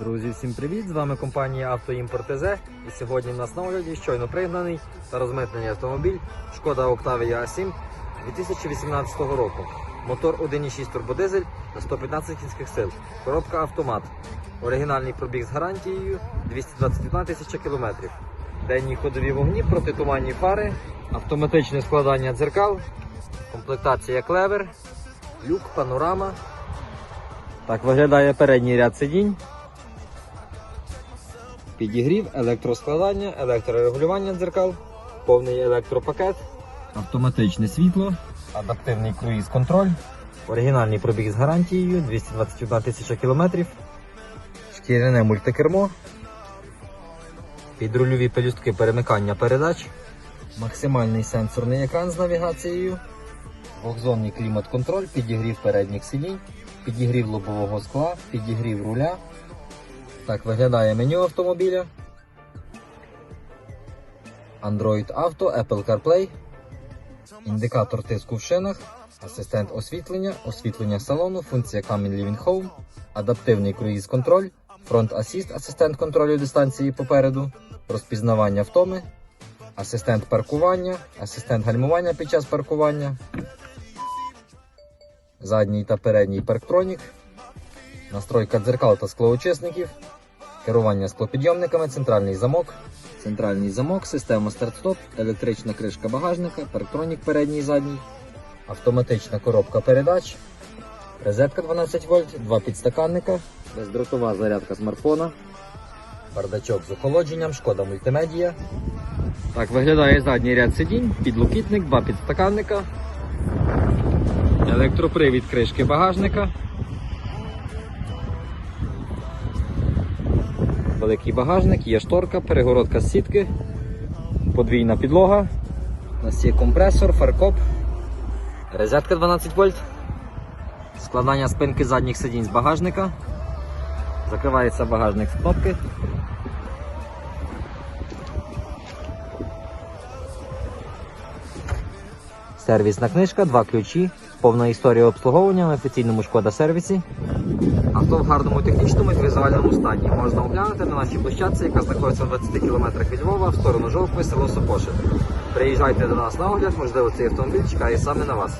Друзі, всім привіт! З вами компанія «Автоімпорт ТЗ. І сьогодні в нас на огляді щойно пригнаний та розмитнений автомобіль Шкода Octavia A7 2018 року. Мотор 1.6 турбодизель на 115 кінських сил. Коробка автомат. Оригінальний пробіг з гарантією 221 тисяча кілометрів. Денні ходові вогні, протитуманні фари, автоматичне складання дзеркал, комплектація клевер, люк, панорама. Так виглядає передній ряд сидінь. Підігрів, електроскладання, електрорегулювання дзеркал, повний електропакет, автоматичне світло, адаптивний круїз-контроль, оригінальний пробіг з гарантією 221 тисяча кілометрів, шкіряне мультикермо, підрульові пелюстки перемикання передач, максимальний сенсорний екран з навігацією, двохзонний клімат-контроль, підігрів передніх сидінь, підігрів лобового скла, підігрів руля. Так виглядає меню автомобіля. Android Auto, Apple CarPlay, індикатор тиску в шинах, асистент освітлення, освітлення салону, функція Coming Living Home, адаптивний круїз-контроль, фронт асіст, асистент контролю дистанції попереду, розпізнавання втоми, асистент паркування, асистент гальмування під час паркування, задній та передній парктронік, настройка дзеркал та склоочисників, керування склопідйомниками, центральний замок, центральний замок, система старт-стоп, електрична кришка багажника, парктронік передній і задній, автоматична коробка передач, розетка 12 вольт, два підстаканника, бездротова зарядка смартфона, бардачок з охолодженням, шкода мультимедія. Так виглядає задній ряд сидінь, підлокітник, два підстаканника, електропривід кришки багажника. Великий багажник, є шторка, перегородка з сітки, подвійна підлога. У нас є компресор, фаркоп, розетка 12 вольт, складання спинки задніх сидінь з багажника. Закривається багажник з кнопки. Сервісна книжка, два ключі, повна історія обслуговування на офіційному шкода сервісі. Авто в гарному технічному і візуальному стані. Можна оглянути на нашій площадці, яка знаходиться в 20 км від Львова, в сторону Жовкви, село Сопошин. Приїжджайте до нас на огляд, можливо, цей автомобіль чекає саме на вас.